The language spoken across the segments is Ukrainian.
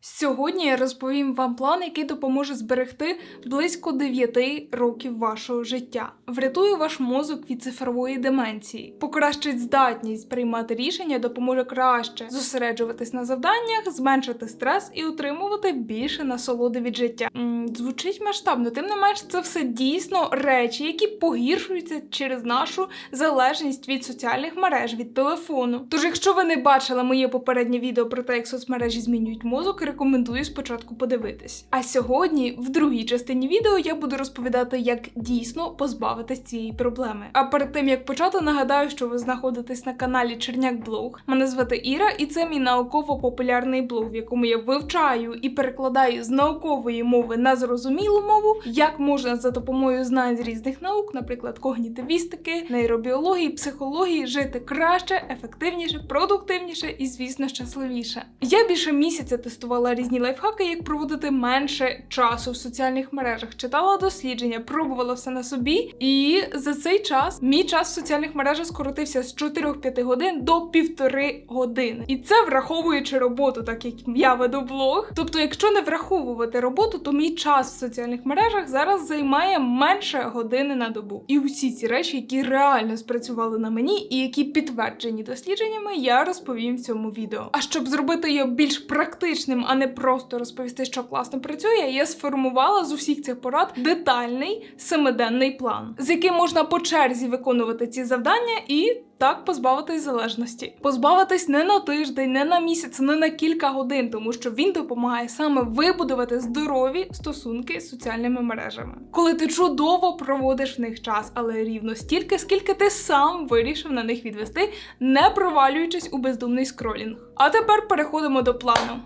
Сьогодні я розповім вам план, який допоможе зберегти близько 9 років вашого життя, врятує ваш мозок від цифрової деменції, покращить здатність приймати рішення, допоможе краще зосереджуватись на завданнях, зменшити стрес і отримувати більше насолоди від життя. М, звучить масштабно, тим не менш, це все дійсно речі, які погіршуються через нашу залежність від соціальних мереж, від телефону. Тож, якщо ви не бачили моє попереднє відео про те, як соцмережі змінюють мозок, рекомендую спочатку подивитись. А сьогодні, в другій частині відео, я буду розповідати, як дійсно позбавитись цієї проблеми. А перед тим як почати, нагадаю, що ви знаходитесь на каналі Черняк Блог. Мене звати Іра, і це мій науково-популярний блог, в якому я вивчаю і перекладаю з наукової мови на зрозумілу мову, як можна за допомогою знань з різних наук, наприклад, когнітивістики, нейробіології, психології, жити краще, ефективніше, продуктивніше і, звісно, щасливіше. Я більше місяця тестувала різні лайфхаки, як проводити менше часу в соціальних мережах, читала дослідження, пробувала все на собі, і за цей час мій час в соціальних мережах скоротився з 4-5 годин до півтори години. І це враховуючи роботу, так як я веду блог. Тобто, якщо не враховувати роботу, то мій час в соціальних мережах зараз займає менше години на добу. І усі ці речі, які реально спрацювали на мені, і які підтверджені дослідженнями, я розповім в цьому відео. А щоб зробити його більш практичним, а не просто розповісти, що класно працює, я сформувала з усіх цих порад детальний семиденний план, з яким можна по черзі виконувати ці завдання і. Так, позбавитись залежності, позбавитись не на тиждень, не на місяць, не на кілька годин, тому що він допомагає саме вибудувати здорові стосунки з соціальними мережами, коли ти чудово проводиш в них час, але рівно стільки, скільки ти сам вирішив на них відвести, не провалюючись у бездумний скролінг. А тепер переходимо до плану.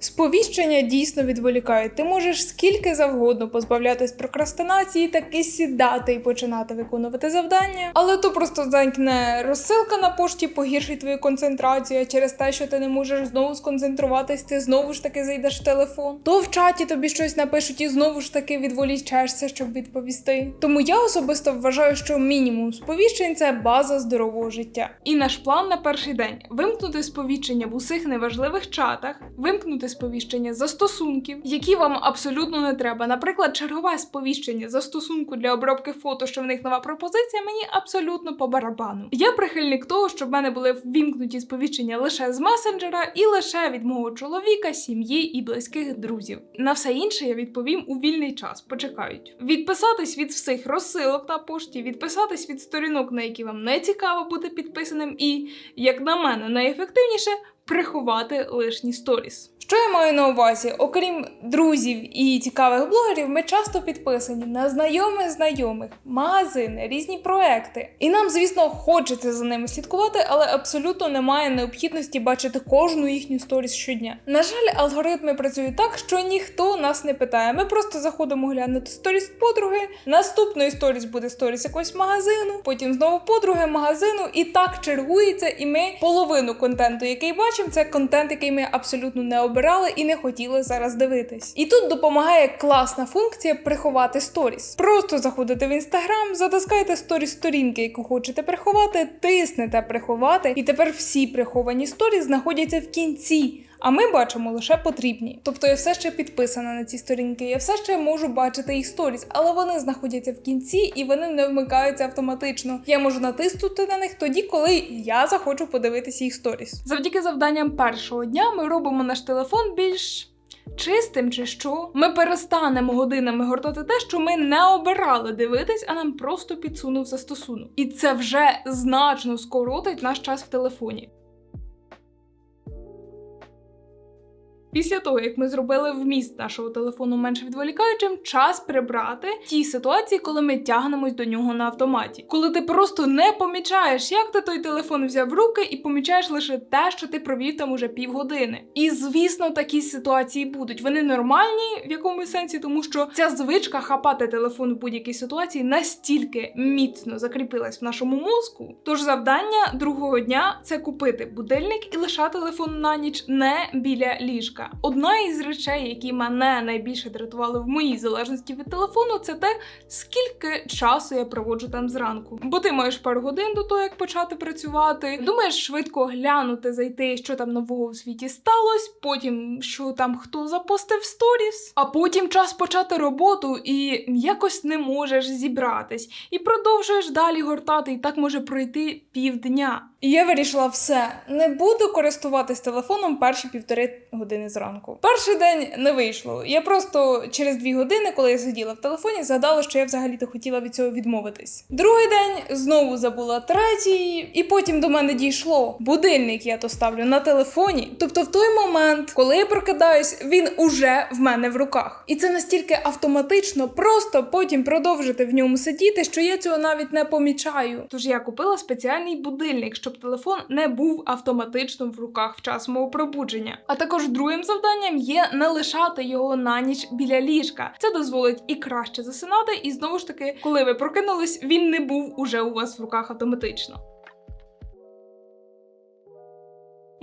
Сповіщення дійсно відволікають. Ти можеш скільки завгодно позбавлятись прокрастинації, таки сідати і починати виконувати завдання, але то просто замкне розсилка на пошті, погіршить твою концентрацію а через те, що ти не можеш знову сконцентруватись, ти знову ж таки зайдеш в телефон. То в чаті тобі щось напишуть і знову ж таки відволічешся, щоб відповісти. Тому я особисто вважаю, що мінімум сповіщень це база здорового життя. І наш план на перший день вимкнути сповіщення в усіх неважливих чатах, вимкнути сповіщення застосунків, які вам абсолютно не треба. Наприклад, чергове сповіщення застосунку для обробки фото, що в них нова пропозиція, мені абсолютно по барабану. Я прихильник того, щоб в мене були ввімкнуті сповіщення лише з месенджера і лише від мого чоловіка, сім'ї і близьких друзів. На все інше я відповім у вільний час. Почекають. Відписатись від всіх розсилок на пошті, відписатись від сторінок, на які вам не цікаво бути підписаним, і, як на мене, найефективніше приховати лишні сторіс. Що я маю на увазі? Окрім друзів і цікавих блогерів, ми часто підписані на знайомих знайомих, магазини, різні проекти. І нам, звісно, хочеться за ними слідкувати, але абсолютно немає необхідності бачити кожну їхню сторіс щодня. На жаль, алгоритми працюють так, що ніхто нас не питає. Ми просто заходимо глянути сторіс подруги. Наступної сторіс буде сторіс якогось магазину, потім знову подруги магазину, і так чергується. І ми половину контенту, який бачимо, це контент, який ми абсолютно не обирали і не хотіли зараз дивитись. І тут допомагає класна функція приховати сторіс. Просто заходите в інстаграм, затискайте сторіс сторінки, яку хочете приховати, тиснете приховати, і тепер всі приховані сторіс знаходяться в кінці. А ми бачимо лише потрібні. Тобто я все ще підписана на ці сторінки, я все ще можу бачити їх сторіс, але вони знаходяться в кінці і вони не вмикаються автоматично. Я можу натиснути на них тоді, коли я захочу подивитися їх сторіс. Завдяки завданням першого дня ми робимо наш телефон більш. Чистим чи що, ми перестанемо годинами гортати те, що ми не обирали дивитись, а нам просто підсунув застосунок. І це вже значно скоротить наш час в телефоні. Після того, як ми зробили вміст нашого телефону менш відволікаючим, час прибрати ті ситуації, коли ми тягнемось до нього на автоматі. Коли ти просто не помічаєш, як ти той телефон взяв в руки, і помічаєш лише те, що ти провів там уже півгодини. І звісно, такі ситуації будуть. Вони нормальні в якомусь сенсі, тому що ця звичка хапати телефон в будь-якій ситуації настільки міцно закріпилась в нашому мозку. Тож завдання другого дня це купити будильник і лишати телефон на ніч не біля ліжка. Ліжка. Одна із речей, які мене найбільше дратували в моїй залежності від телефону, це те, скільки часу я проводжу там зранку. Бо ти маєш пару годин до того, як почати працювати. Думаєш швидко глянути, зайти, що там нового в світі сталося, потім що там хто запостив сторіс, а потім час почати роботу і якось не можеш зібратись, і продовжуєш далі гортати, і так може пройти півдня. І я вирішила все, не буду користуватись телефоном перші півтори години зранку. Перший день не вийшло. Я просто через дві години, коли я сиділа в телефоні, згадала, що я взагалі-то хотіла від цього відмовитись. Другий день знову забула третій, і потім до мене дійшло. Будильник я то ставлю на телефоні. Тобто, в той момент, коли я прокидаюсь, він уже в мене в руках. І це настільки автоматично, просто потім продовжити в ньому сидіти, що я цього навіть не помічаю. Тож я купила спеціальний будильник, щоб телефон не був автоматично в руках в час мого пробудження. А також другим завданням є не лишати його на ніч біля ліжка. Це дозволить і краще засинати, і знову ж таки, коли ви прокинулись, він не був уже у вас в руках автоматично.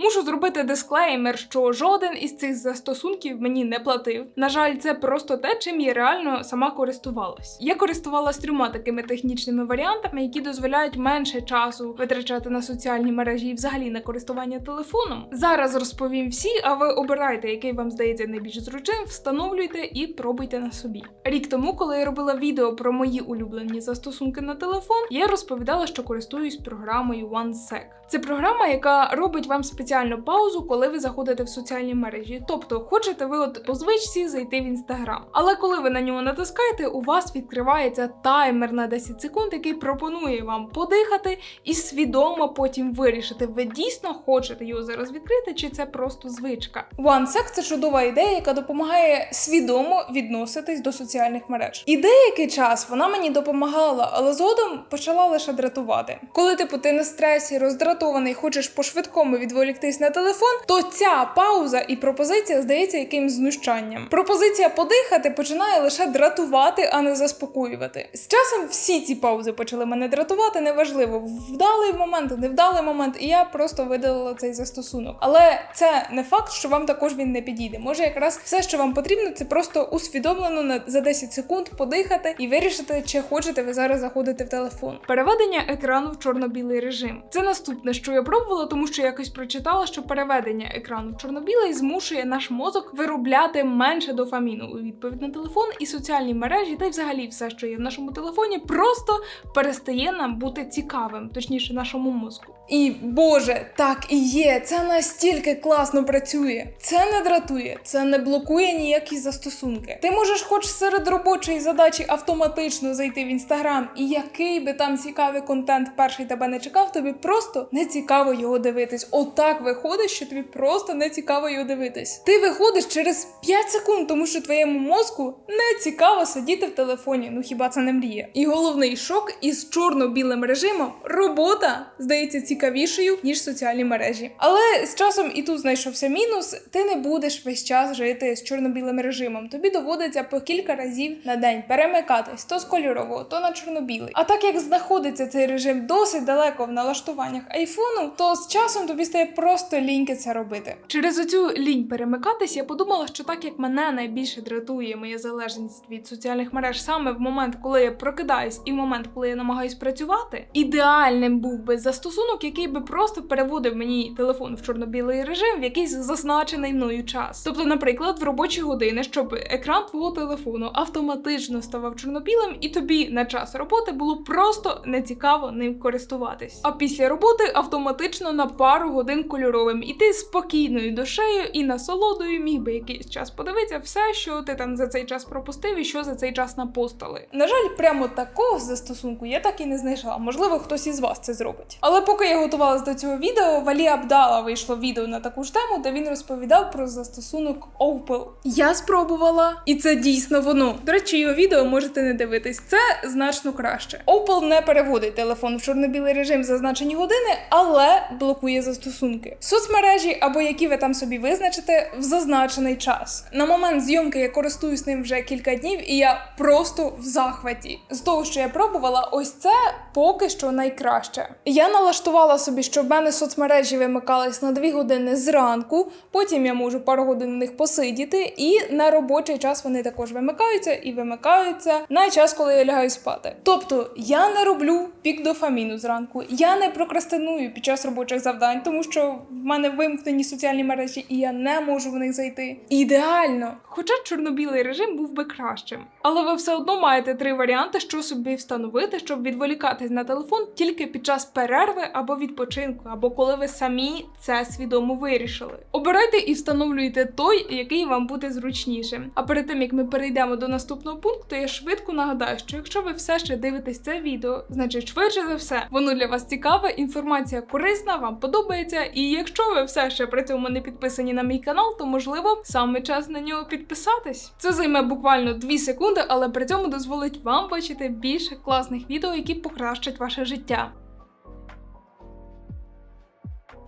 Мушу зробити дисклеймер, що жоден із цих застосунків мені не платив. На жаль, це просто те, чим я реально сама користувалась. Я користувалась трьома такими технічними варіантами, які дозволяють менше часу витрачати на соціальні мережі і взагалі на користування телефоном. Зараз розповім всі, а ви обирайте, який вам здається найбільш зручним, встановлюйте і пробуйте на собі. Рік тому, коли я робила відео про мої улюблені застосунки на телефон, я розповідала, що користуюсь програмою OneSec. Це програма, яка робить вам спеціальну паузу, коли ви заходите в соціальні мережі. Тобто, хочете ви от по звичці зайти в інстаграм. Але коли ви на нього натискаєте, у вас відкривається таймер на 10 секунд, який пропонує вам подихати і свідомо потім вирішити, ви дійсно хочете його зараз відкрити, чи це просто звичка. OneSec – це чудова ідея, яка допомагає свідомо відноситись до соціальних мереж. І деякий час вона мені допомагала, але згодом почала лише дратувати. Коли типу ти на стресі, роздратований, хочеш по-швидкому відволіктись на телефон, то ця пауза і пропозиція здається якимсь знущанням. Пропозиція подихати починає лише дратувати, а не заспокоювати. З часом всі ці паузи почали мене дратувати, неважливо, вдалий момент, невдалий момент, і я просто видалила цей застосунок. Але це не факт, що вам також він не підійде. Може, якраз все, що вам потрібно, це просто усвідомлено на за 10 секунд подихати і вирішити, чи хочете ви зараз заходити в телефон. Переведення екрану в чорно-білий режим. Це наступне, що я пробувала, тому що якось прочитала, що переведення екрану в чорно-білий змушує наш мозок виробляти менше дофаміну у відповідь на телефон і соціальні мережі, та й взагалі все, що є в нашому телефоні, просто перестає нам бути цікавим, точніше, нашому мозку. І Боже, так і є. Це настільки класно працює. Це не дратує, це не блокує ніякі застосунки. Ти можеш, хоч серед робочої задачі, автоматично зайти в інстаграм, і який би там цікавий контент перший тебе не чекав, тобі просто не цікаво його дивитись. Отак виходить, що тобі просто не цікаво його дивитись. Ти виходиш через 5 секунд, тому що твоєму мозку не цікаво сидіти в телефоні. Ну хіба це не мріє? І головний шок із чорно-білим режимом робота здається цікавішою ніж соціальні мережі. Але з часом і тут знайшовся мінус. Ти не будеш весь час жити з чорно-білим режимом. Тобі доводиться по кілька разів на день перемикатись то з кольорового, то на чорно-білий. А так як знаходиться цей режим досить далеко в налаштуваннях айфону, то з часом тобі стає просто ліньки це робити. Через оцю лінь перемикатись, я подумала, що так як мене найбільше дратує моя залежність від соціальних мереж саме в момент, коли я прокидаюсь, і в момент, коли я намагаюсь працювати, ідеальним був би застосунок, який би просто переводив мені телефон в чорно-білий режим в якийсь зазначений мною час. Тобто, наприклад, в робочі години, щоб екран твого телефону автоматично ставав чорно-білим, і тобі на час роботи було просто нецікаво ним користуватись. А після роботи автоматично на пару годин кольоровим, і ти спокійною душею і насолодою міг би якийсь час подивитися все, що ти там за цей час пропустив, і що за цей час напостали. На жаль, прямо такого застосунку я так і не знайшла. Можливо, хтось із вас це зробить. Але поки я готувалась до цього відео, Валі Абдала вийшло відео на таку ж тему, де він розповідав про застосунок Opel. Я спробувала, і це дійсно воно. До речі, його відео можете не дивитись. Це значно краще. Opel не переводить телефон в чорно-білий режим зазначені години, але блокує застосунки. Соцмережі або які ви там собі визначите в зазначений час. На момент зйомки я користуюсь ним вже кілька днів, і я просто в захваті. З того, що я пробувала, ось це поки що найкраще. Я налаштувала собі, щоб в мене соцмережі вимикались на 2 години зранку, потім я можу пару годин на них посидіти, і на робочий час вони також вимикаються і вимикаються на час, коли я лягаю спати. Тобто я не роблю пік дофаміну зранку, я не прокрастиную під час робочих завдань, тому що в мене вимкнені соціальні мережі, і я не можу в них зайти. Ідеально! Хоча чорно-білий режим був би кращим. Але ви все одно маєте три варіанти, що собі встановити, щоб відволікатись на телефон тільки під час перерви або відпочинку, або коли ви самі це свідомо вирішили. Обирайте і встановлюйте той, який вам буде зручнішим. А перед тим як ми перейдемо до наступного пункту, я швидко нагадаю, що якщо ви все ще дивитесь це відео, значить швидше за все, воно для вас цікаве, інформація корисна, вам подобається. І якщо ви все ще при цьому не підписані на мій канал, то можливо саме час на нього підписатись. Це займе буквально 2 секунди, але при цьому дозволить вам бачити більше класних відео, які покращать ваше життя.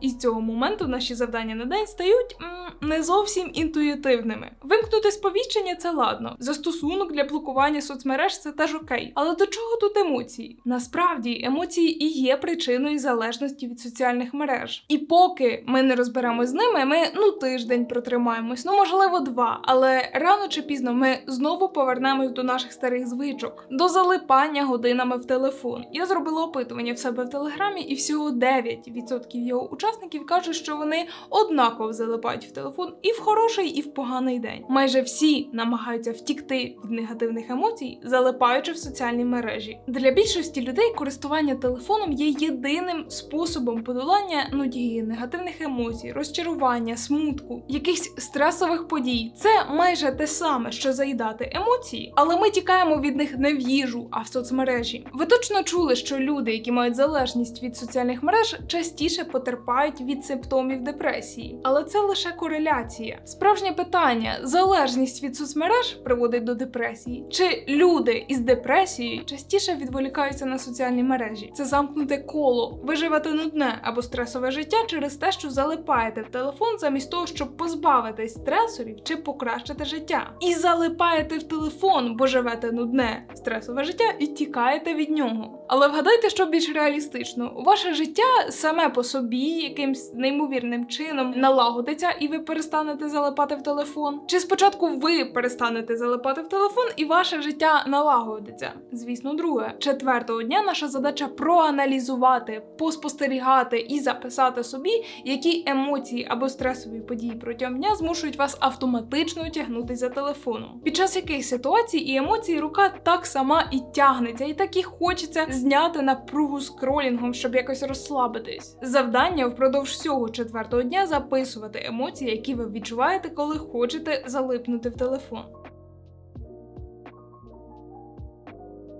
І з цього моменту наші завдання на день стають не зовсім інтуїтивними. Вимкнути сповіщення це ладно. Застосунок для блокування соцмереж це теж окей. Але до чого тут емоції? Насправді емоції і є причиною залежності від соціальних мереж. І поки ми не розберемось з ними, ми ну тиждень протримаємось, ну можливо, два. Але рано чи пізно ми знову повернемось до наших старих звичок, до залипання годинами в телефон. Я зробила опитування в себе в телеграмі, і всього 9% його учасників учасників кажуть, що вони однаково залипають в телефон і в хороший, і в поганий день. Майже всі намагаються втікти від негативних емоцій, залипаючи в соціальні мережі. Для більшості людей користування телефоном є єдиним способом подолання нудії, негативних емоцій, розчарування, смутку, якихось стресових подій. Це майже те саме, що заїдати емоції, але ми тікаємо від них не в їжу, а в соцмережі. Ви точно чули, що люди, які мають залежність від соціальних мереж, частіше потерпають від симптомів депресії, але це лише кореляція. Справжнє питання: залежність від соцмереж приводить до депресії, чи люди із депресією частіше відволікаються на соціальні мережі? Це замкнуте коло. Ви живете нудне або стресове життя через те, що залипаєте в телефон, замість того, щоб позбавитись стресорів чи покращити життя. І залипаєте в телефон, бо живете нудне стресове життя і тікаєте від нього. Але вгадайте, що більш реалістично, ваше життя саме по собі якимсь неймовірним чином налагодиться, і ви перестанете залипати в телефон? Чи спочатку ви перестанете залипати в телефон, і ваше життя налагодиться? Звісно, друге. Четвертого дня наша задача проаналізувати, поспостерігати і записати собі, які емоції або стресові події протягом дня змушують вас автоматично тягнутися за телефоном. Під час яких ситуацій і емоцій рука так сама і тягнеться, і так і хочеться зняти напругу скролінгом, щоб якось розслабитись. Завдання впродовж всього четвертого дня записувати емоції, які ви відчуваєте, коли хочете залипнути в телефон.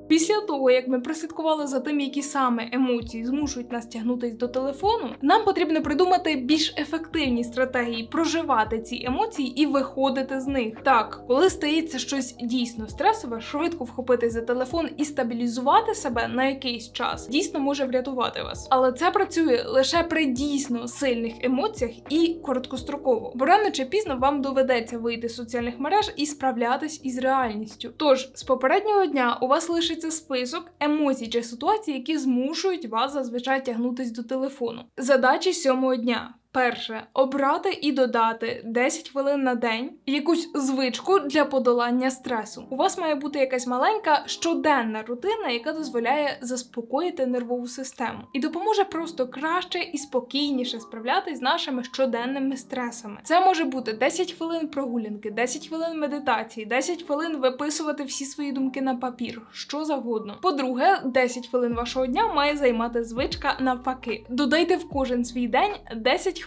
Після того, як ми прослідкували за тим, які саме емоції змушують нас тягнутись до телефону, нам потрібно придумати більш ефективні стратегії проживати ці емоції і виходити з них. Так, коли стається щось дійсно стресове, швидко вхопити за телефон і стабілізувати себе на якийсь час дійсно може врятувати вас. Але це працює лише при дійсно сильних емоціях і короткостроково, бо рано чи пізно вам доведеться вийти з соціальних мереж і справлятись із реальністю. Тож з попереднього дня у вас лише це список емоцій чи ситуацій, які змушують вас зазвичай тягнутись до телефону. Задачі сьомого дня. Перше обрати і додати 10 хвилин на день якусь звичку для подолання стресу. У вас має бути якась маленька щоденна рутина, яка дозволяє заспокоїти нервову систему і допоможе просто краще і спокійніше справлятись з нашими щоденними стресами. Це може бути 10 хвилин прогулянки, 10 хвилин медитації, 10 хвилин виписувати всі свої думки на папір, що завгодно. По-друге, 10 хвилин вашого дня має займати звичка навпаки. Додайте в кожен свій день 10 хвилин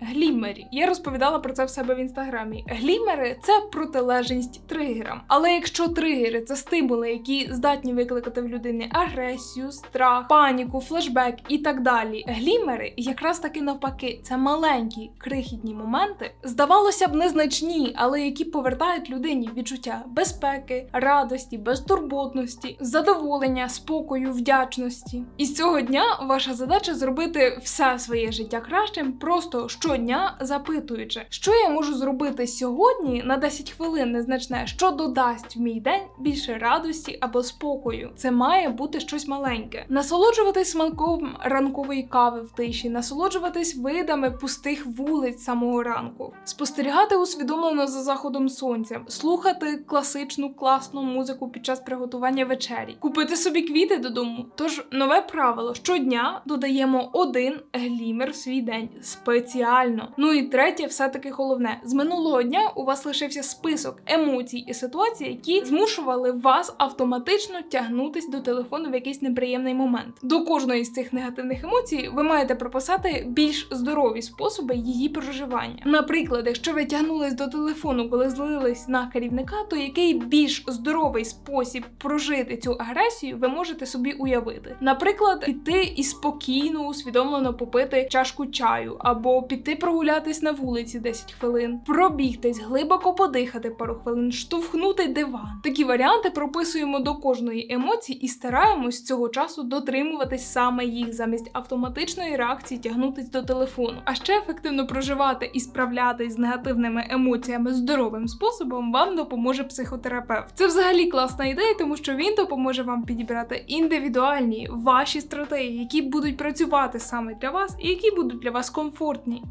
глімерів. Я розповідала про це в себе в інстаграмі. Глімери це протилежність тригерам. Але якщо тригери це стимули, які здатні викликати в людині агресію, страх, паніку, флешбек і так далі. Глімери якраз таки навпаки, це маленькі крихітні моменти, здавалося б, незначні, але які повертають людині відчуття безпеки, радості, безтурботності, задоволення, спокою, вдячності. І з цього дня ваша задача зробити все своє життя кращим просто щодня запитуючи, що я можу зробити сьогодні на 10 хвилин незначне, що додасть в мій день більше радості або спокою. Це має бути щось маленьке. Насолоджуватись смаком ранкової кави в тиші, насолоджуватись видами пустих вулиць самого ранку, спостерігати усвідомлено за заходом сонця, слухати класичну класну музику під час приготування вечері, купити собі квіти додому. Тож нове правило: щодня додаємо один глімер в свій день спеціально. Ну і третє, все таки головне: з минулого дня у вас лишився список емоцій і ситуацій, які змушували вас автоматично тягнутись до телефону в якийсь неприємний момент. До кожної з цих негативних емоцій ви маєте прописати більш здорові способи її проживання. Наприклад, якщо ви тягнулись до телефону, коли злились на керівника, то який більш здоровий спосіб прожити цю агресію ви можете собі уявити. Наприклад, піти і спокійно, усвідомлено попити чашку чаю, або піти прогулятись на вулиці 10 хвилин, пробігтись, глибоко подихати пару хвилин, штовхнути диван. Такі варіанти прописуємо до кожної емоції і стараємось цього часу дотримуватись саме їх замість автоматичної реакції тягнутись до телефону. А ще ефективно проживати і справлятись з негативними емоціями здоровим способом вам допоможе психотерапевт. Це взагалі класна ідея, тому що він допоможе вам підібрати індивідуальні ваші стратегії, які будуть працювати саме для вас і які будуть для вас комфортні.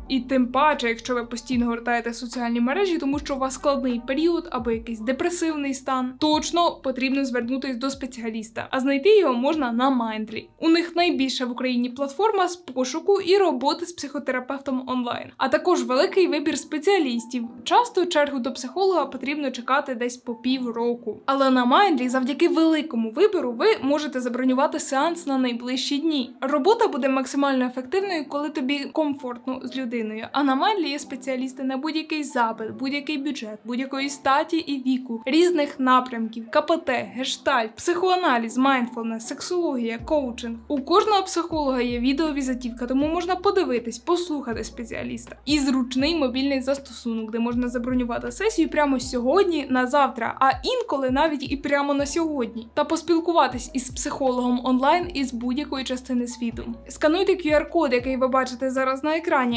І тим паче, якщо ви постійно гортаєте соціальні мережі, тому що у вас складний період або якийсь депресивний стан, точно потрібно звернутись до спеціаліста, а знайти його можна на Mindly. У них найбільша в Україні платформа з пошуку і роботи з психотерапевтом онлайн, а також великий вибір спеціалістів. Часто чергу до психолога потрібно чекати десь по півроку. Але на Mindly завдяки великому вибору ви можете забронювати сеанс на найближчі дні. Робота буде максимально ефективною, коли тобі комфортно з людиною. А на Mindly є спеціалісти на будь-який запит, будь-який бюджет, будь-якої статі і віку, різних напрямків, КПТ, гештальт, психоаналіз, майндфулнес, сексологія, коучинг. У кожного психолога є відеовізитівка, тому можна подивитись, послухати спеціаліста. І зручний мобільний застосунок, де можна забронювати сесію прямо сьогодні на завтра, а інколи навіть і прямо на сьогодні, та поспілкуватись із психологом онлайн із будь-якої частини світу. Скануйте QR-код, який ви бачите зараз на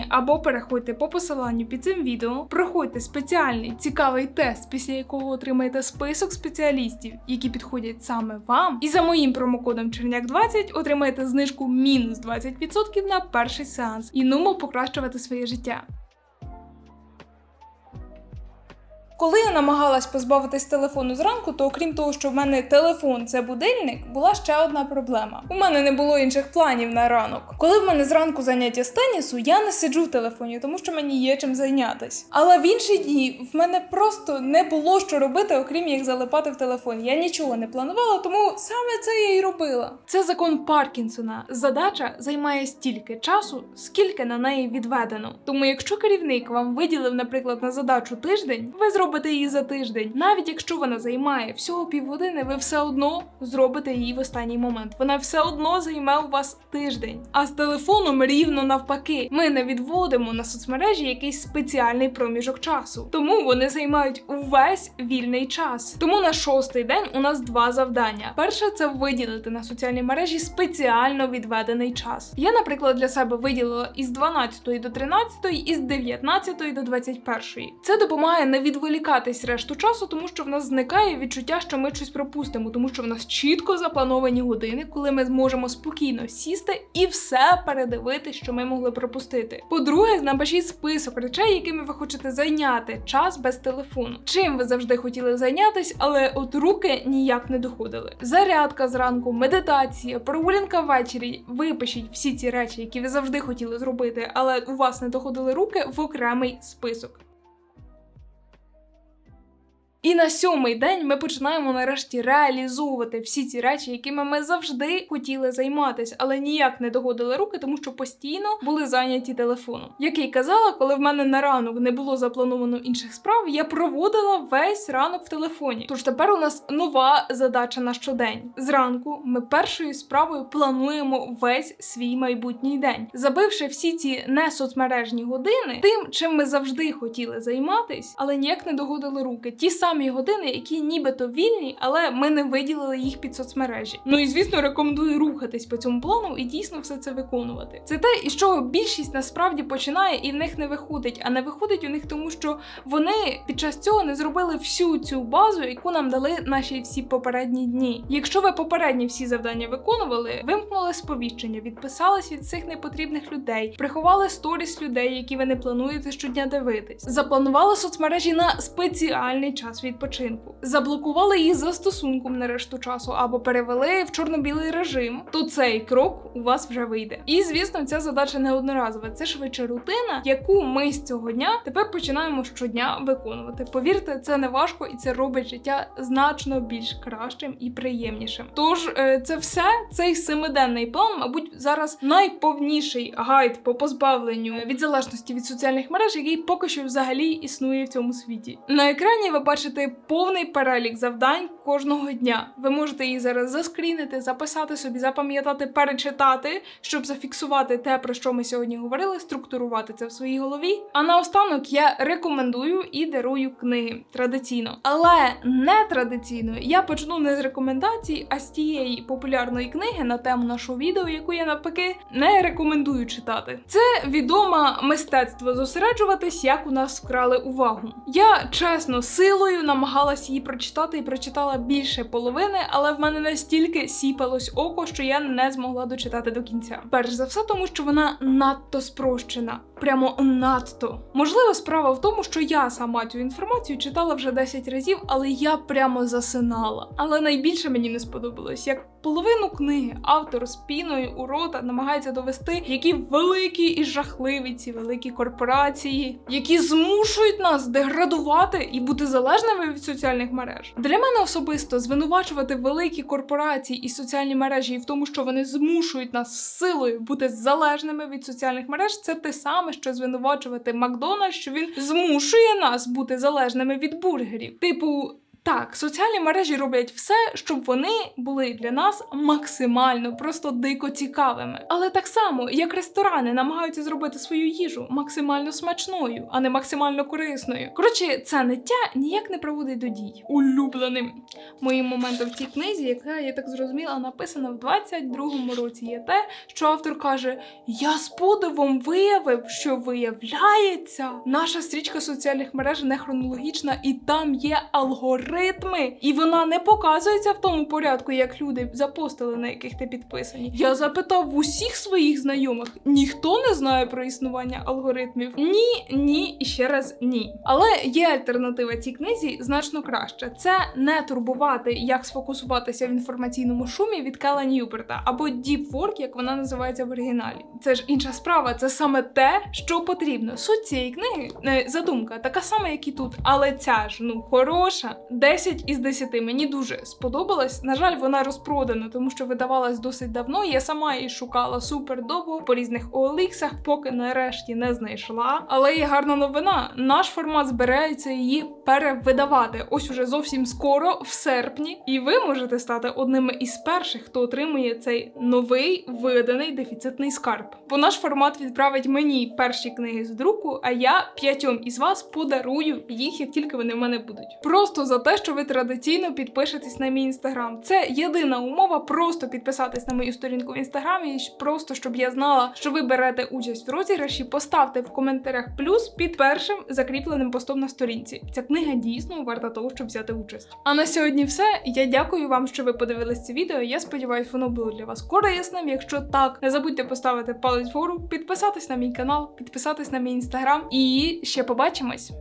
або переходьте по посиланню під цим відео, проходьте спеціальний цікавий тест, після якого отримаєте список спеціалістів, які підходять саме вам. І за моїм промокодом Черняк 20 отримаєте знижку мінус 20% на перший сеанс і нумо покращувати своє життя. Коли я намагалась позбавитись телефону зранку, то окрім того, що в мене телефон це будильник, була ще одна проблема. У мене не було інших планів на ранок. Коли в мене зранку заняття з тенісу, я не сиджу в телефоні, тому що мені є чим зайнятись. Але в інші дні в мене просто не було що робити, окрім як залипати в телефон. Я нічого не планувала, тому саме це я і робила. Це закон Паркінсона. Задача займає стільки часу, скільки на неї відведено. Тому, якщо керівник вам виділив, наприклад, на задачу тиждень, ви зробите її за тиждень. Навіть якщо вона займає всього півгодини, ви все одно зробите її в останній момент. Вона все одно займе у вас тиждень. А з телефоном рівно навпаки. Ми не відводимо на соцмережі якийсь спеціальний проміжок часу. Тому вони займають увесь вільний час. Тому на шостий день у нас два завдання. Перше це виділити на соціальній мережі спеціально відведений час. Я, наприклад, для себе виділила із 12 до 13, із 19 до 21. Це допомагає не відволікатись решту часу, тому що в нас зникає відчуття, що ми щось пропустимо, тому що в нас чітко заплановані години, коли ми зможемо спокійно сісти і все передивити, що ми могли пропустити. По-друге, напишіть список речей, якими ви хочете зайняти час без телефону. Чим ви завжди хотіли зайнятись, але от руки ніяк не доходили. Зарядка зранку, медитація, прогулянка ввечері. Випишіть всі ці речі, які ви завжди хотіли зробити, але у вас не доходили руки в окремий список. І на сьомий день ми починаємо нарешті реалізовувати всі ці речі, якими ми завжди хотіли займатися, але ніяк не догодили руки, тому що постійно були зайняті телефоном. Як я й казала, коли в мене на ранок не було заплановано інших справ, я проводила весь ранок в телефоні. Тож тепер у нас нова задача на щодень. Зранку ми першою справою плануємо весь свій майбутній день, забивши всі ці не соцмережні години тим, чим ми завжди хотіли займатись, але ніяк не догодили руки. Ті самі самі години, які нібито вільні, але ми не виділили їх під соцмережі. Ну і звісно, рекомендую рухатись по цьому плану і дійсно все це виконувати. Це те, із чого більшість насправді починає, і в них не виходить. А не виходить у них тому, що вони під час цього не зробили всю цю базу, яку нам дали наші всі попередні дні. Якщо ви попередні всі завдання виконували, вимкнули сповіщення, відписались від цих непотрібних людей, приховали сторіс людей, які ви не плануєте щодня дивитись, запланували соцмережі на спеціальний час відпочинку, заблокували їх застосунком на решту часу або перевели в чорно-білий режим, то цей крок у вас вже вийде. І звісно, ця задача не одноразова. Це швидше рутина, яку ми з цього дня тепер починаємо щодня виконувати. Повірте, це не важко і це робить життя значно більш кращим і приємнішим. Тож е, це все цей семиденний план, мабуть, зараз найповніший гайд по позбавленню від залежності від соціальних мереж, який поки що взагалі існує в цьому світі. На екрані ви бачите повний перелік завдань кожного дня. Ви можете їх зараз заскрінити, записати собі, запам'ятати, перечитати, щоб зафіксувати те, про що ми сьогодні говорили, структурувати це в своїй голові. А наостанок я рекомендую і дарую книги традиційно, але не традиційно. Я почну не з рекомендацій, а з тієї популярної книги на тему нашого відео, яку я навпаки не рекомендую читати. Це відоме мистецтво зосереджуватись, як у нас вкрали увагу. Я чесно силою намагалась її прочитати і прочитала більше половини, але в мене настільки сіпалось око, що я не змогла дочитати до кінця. Перш за все, тому що вона надто спрощена, прямо надто. Можливо, справа в тому, що я сама цю інформацію читала вже 10 разів, але я прямо засинала. Але найбільше мені не сподобалось, як половину книги автор з у рота намагається довести, які великі і жахливі ці великі корпорації, які змушують нас деградувати і бути залежними від соціальних мереж. Для мене особисто звинувачувати великі корпорації і соціальні мережі в тому, що вони змушують нас силою бути залежними від соціальних мереж, це те саме, що звинувачувати Макдональдс, що він змушує нас бути залежними від бургерів. Типу. Так, соціальні мережі роблять все, щоб вони були для нас максимально просто дико цікавими. Але так само, як ресторани намагаються зробити свою їжу максимально смачною, а не максимально корисною. Коротше, це ниття ніяк не проводить до дій. Улюбленим моїм моментом в цій книзі, яка я так зрозуміла, написана в 22-му році, є те, що автор каже: Я з подивом виявив, що виявляється, наша стрічка соціальних мереж не хронологічна, і там є алгоритми, і вона не показується в тому порядку, як люди запостили, на яких ти підписані. Я запитав в усіх своїх знайомих, ніхто не знає про існування алгоритмів. Ні, ні і ще раз ні. Але є альтернатива цій книзі значно краще. Це не турбувати, як сфокусуватися в інформаційному шумі від Кела Ньюберта або Deep Work, як вона називається в оригіналі. Це ж інша справа, це саме те, що потрібно. Суть цієї книги, е, задумка, така сама, як і тут. Але ця ж ну хороша. 10 із 10 мені дуже сподобалась. На жаль, вона розпродана, тому що видавалась досить давно. Я сама її шукала супер довго по різних OLX, поки нарешті не знайшла. Але є гарна новина. Наш формат збирається її перевидавати. Ось уже зовсім скоро, в серпні, і ви можете стати одними із перших, хто отримує цей новий виданий дефіцитний скарб. Бо наш формат відправить мені перші книги з друку, а я п'ятьом із вас подарую їх, як тільки вони в мене будуть. Просто за те, що ви традиційно підпишетесь на мій інстаграм. Це єдина умова, просто підписатись на мою сторінку в інстаграмі, просто щоб я знала, що ви берете участь в розіграші. Поставте в коментарях плюс під першим закріпленим постом на сторінці. Ця книга дійсно варта того, щоб взяти участь. А на сьогодні все. Я дякую вам, що ви подивились це відео. Я сподіваюся, воно було для вас корисним. Якщо так, не забудьте поставити палець вгору, підписатись на мій канал, підписатись на мій інстаграм і ще побачимось.